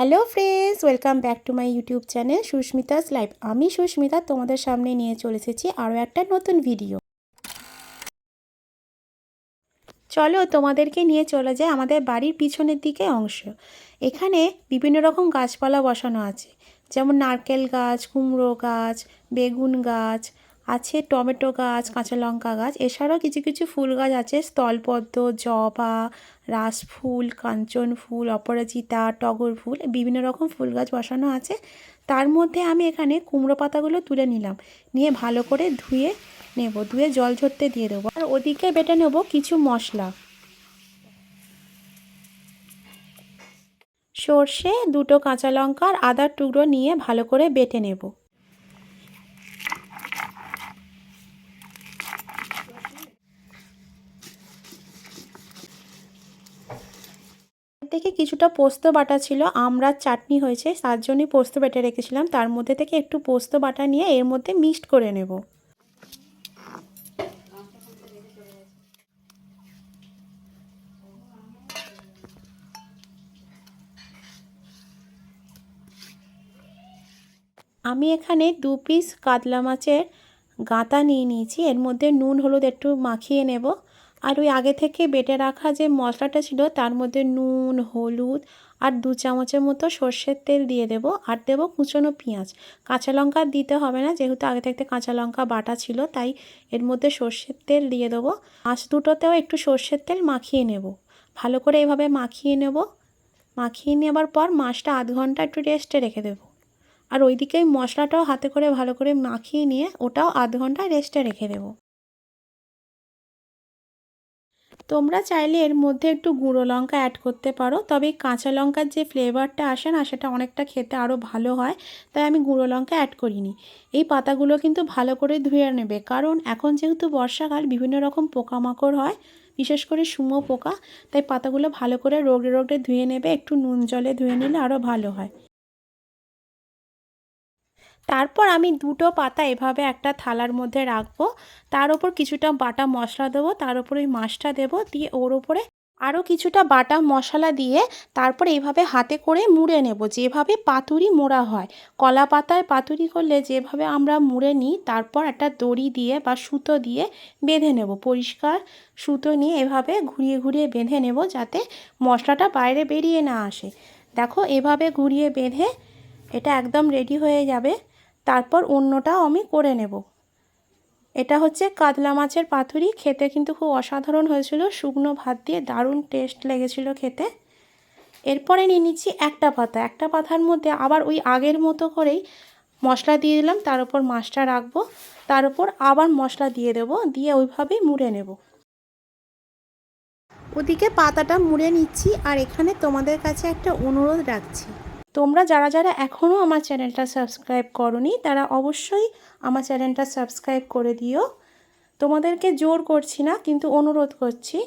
Hello friends welcome back to my YouTube channel Susmita's live আমি সুস্মিতা তোমাদের সামনে নিয়ে চলে এসেছি আরও একটা নতুন ভিডিও চলো তোমাদেরকে নিয়ে চলে যায় আমাদের বাড়ির পিছনের দিকে অংশ। এখানে বিভিন্ন রকম গাছপালা বসানো আছে। যেমন নারকেল গাছ, কুমড়ো গাছ, বেগুন গাছ আছে টমেটো গাছ, কাঁচা লঙ্কা গাছ, এছাড়াও কিছু কিছু ফুল গাছ আছে। স্থলপদ্ম, জবা, রাসফুল, কাঞ্চন ফুল, অপরাজিতা, টগর ফুল, বিভিন্ন রকম ফুল গাছ বসানো আছে। তার মধ্যে আমি এখানে কুমড়ো পাতাগুলো তুলে নিলাম। নিয়ে ভালো করে ধুয়ে নেব। ধুয়ে জল ঝরতে দিয়ে দেবো। আর ওদিকে বেটে নেব কিছু মশলা। সর্ষে, দুটো কাঁচা লঙ্কা, আর আদার টুকরো নিয়ে ভালো করে বেটে নেব। থেকে কিছুটা পোস্ত বাটা ছিল আমড়ার চাটনি হয়েছে তার জন্যই পোস্ত বেটে রেখেছিলাম, তার মধ্যে থেকে একটু পোস্ত বাটা নিয়ে এর মধ্যে মিক্সড করে নেব। আমি এখানে দু পিস কাতলা মাছের গাঁতা নিয়ে নিয়েছি, এর মধ্যে নুন, হলুদ একটু মাখিয়ে নেব। আর ওই আগে থেকে বেটে রাখা যে মশলাটা ছিল, তার মধ্যে নুন, হলুদ আর দু চামচের মতো সর্ষের তেল দিয়ে দেব। আর দেবো কুচনো পেঁয়াজ। কাঁচা লঙ্কা দিতে হবে না, যেহেতু আগে থাকতে কাঁচা লঙ্কা বাটা ছিল, তাই এর মধ্যে সর্ষের তেল দিয়ে দেবো। মাছ দুটোতেও একটু সর্ষের তেল মাখিয়ে নেব। ভালো করে এভাবে মাখিয়ে নেব। মাখিয়ে নেবার পর মাছটা আধ ঘণ্টা একটু রেস্টে রেখে দেবো। আর ওইদিকে মশলাটাও হাতে করে ভালো করে মাখিয়ে নিয়ে ওটাও আধ ঘণ্টা রেস্টে রেখে দেবো। তোমরা চাইলে এর মধ্যে একটু গুঁড়ো লঙ্কা অ্যাড করতে পারো। তবে কাঁচা লঙ্কার যে ফ্লেভারটা আসে না, সেটা অনেকটা খেতে আরও ভালো হয়। তাই আমি গুঁড়ো লঙ্কা অ্যাড করিনি। এই পাতাগুলো কিন্তু ভালো করে ধুয়ে নেবে। কারণ এখন যেহেতু বর্ষাকাল, বিভিন্ন রকম পোকামাকড় হয়, বিশেষ করে সুমো পোকা, তাই পাতাগুলো ভালো করে রোগড়ে রোগড়ে ধুয়ে নেবে। একটু নুন জলে ধুয়ে নিলে আরও ভালো হয়। তারপর আমি দুটো পাতা এভাবে একটা থালার মধ্যে রাখব। তার ওপর কিছুটা বাটা মশলা দেবো, তার ওপর ওই মাছটা দেবো, দিয়ে ওর ওপরে আরও কিছুটা বাটা মশলা দিয়ে তারপর এইভাবে হাতে করে মুড়ে নেব। যেভাবে পাতুরি মোড়া হয়। কলা পাতায় পাতুরি করলে যেভাবে আমরা মুড়ে নিই, তারপর একটা দড়ি দিয়ে বা সুতো দিয়ে বেঁধে নেব। পরিষ্কার সুতো নিয়ে এভাবে ঘুরিয়ে ঘুরিয়ে বেঁধে নেব যাতে মশলাটা বাইরে বেরিয়ে না আসে। দেখো এভাবে ঘুরিয়ে বেঁধে এটা একদম রেডি হয়ে যাবে। তারপর অন্যটাও আমি করে নেব। এটা হচ্ছে কাতলা মাছের পাতুরি। খেতে কিন্তু খুব অসাধারণ হয়েছিল। শুকনো ভাত দিয়ে দারুণ টেস্ট লেগেছিল খেতে। এরপরে নিয়ে নিচ্ছি একটা পাতা। একটা পাতার মধ্যে আবার ওই আগের মতো করেই মশলা দিয়ে দিলাম। তার উপর মাছটা রাখব। তার উপর আবার মশলা দিয়ে দেবো। দিয়ে ওইভাবেই মুড়ে নেব। ওদিকে পাতাটা মুড়ে নিচ্ছি। আর এখানে তোমাদের কাছে একটা অনুরোধ রাখছি। তোমরা যারা যারা এখনও আমার চ্যানেলটা সাবস্ক্রাইব করনি, তারা অবশ্যই আমার চ্যানেলটা সাবস্ক্রাইব করে দিও। তোমাদেরকে জোর করছি না, কিন্তু অনুরোধ করছি,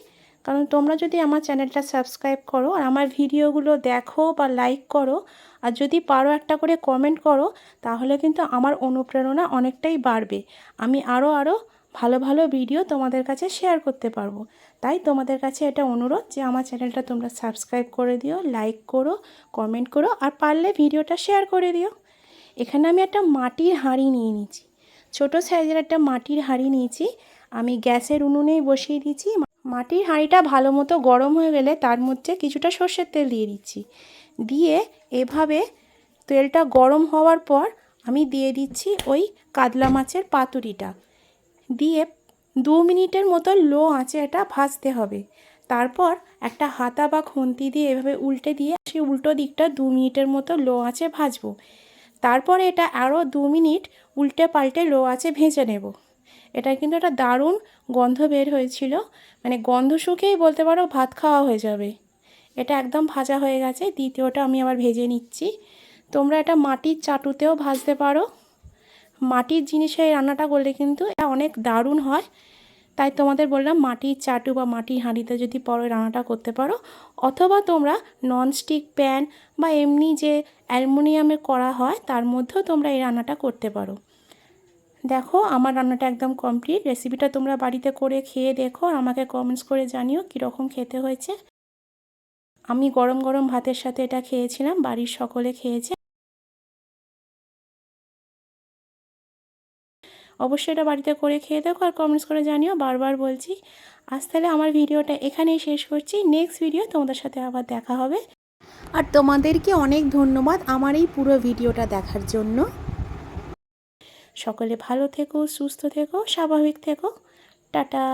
কারণ তোমরা যদি আমার চ্যানেলটা সাবস্ক্রাইব করো আর আমার ভিডিওগুলো দেখো বা লাইক করো, আর যদি পারো একটা করে কমেন্ট করো, তাহলে কিন্তু আমার অনুপ্রেরণা অনেকটাই বাড়বে। আমি আরও আরও ভালো ভালো ভিডিও তোমাদের কাছে শেয়ার করতে পারব। তাই তোমাদের কাছে এটা অনুরোধ যে আমার চ্যানেলটা তোমরা সাবস্ক্রাইব করে দিও লাইক করো কমেন্ট করো আর পারলে ভিডিওটা শেয়ার করে দিও। এখানে আমি একটা মাটির হাঁড়ি নিয়ে নিয়েছি। ছোটো সাইজের একটা মাটির হাঁড়ি নিয়েছি। আমি গ্যাসের উনুনেই বসিয়ে দিয়েছি। মাটির হাঁড়িটা ভালো মতো গরম হয়ে গেলে তার মধ্যে কিছুটা সর্ষের তেল দিয়ে দিচ্ছি। দিয়ে এভাবে তেলটা গরম হওয়ার পর আমি দিয়ে দিচ্ছি ওই কাতলা মাছের পাতুরিটা। দিয়ে দু মিনিটের মতো লো আঁচে এটা ভাজতে হবে। তারপর একটা হাতা বা খুন্তি দিয়ে এভাবে উল্টে দিয়ে সেই উল্টো দিকটা দু মিনিটের মতো লো আঁচে ভাজবো। তারপর এটা আরও দু মিনিট উল্টে পাল্টে লো আঁচে ভেজে নেব। এটা কিন্তু একটা দারুণ গন্ধ বের হয়েছিল। মানে গন্ধ শুকেই বলতে পারো ভাত খাওয়া হয়ে যাবে। এটা একদম ভাজা হয়ে গেছে। দ্বিতীয়টা আমি আবার ভেজে নিচ্ছি। তোমরা এটা মাটির চাটুতেও ভাজতে পারো। মাটির জিনিসে এই রান্নাটা করলে কিন্তু এটা অনেক দারুণ হয়। তাই তোমাদের বললাম মাটির চাটু বা মাটির হাঁড়িতে যদি পরে রান্নাটা করতে পারো, অথবা তোমরা ননস্টিক প্যান বা এমনি যে অ্যালুমিনিয়ামে করা হয়, তার মধ্যেও তোমরা এই রান্নাটা করতে পারো। দেখো, আমার রান্নাটা একদম কমপ্লিট রেসিপিটা তোমরা বাড়িতে করে খেয়ে দেখো আর আমাকে কমেন্টস করে জানিও কীরকম খেতে হয়েছে। আমি গরম গরম ভাতের সাথে এটা খেয়েছিলাম, বাড়ির সকলে খেয়েছে। অবশ্যই এটা বাড়িতে করে খেয়ে দেখো আর কমেন্টস করে জানিও। বারবার বলছি আজ তাহলে আমার ভিডিওটা এখানেই শেষ করছি। নেক্সট ভিডিও তোমাদের সাথে আবার দেখা হবে। আর তোমাদেরকে অনেক ধন্যবাদ আমার এই পুরো ভিডিওটা দেখার জন্য। সকলে ভালো থেকো সুস্থ থেকো স্বাভাবিক থেকো। টাটা।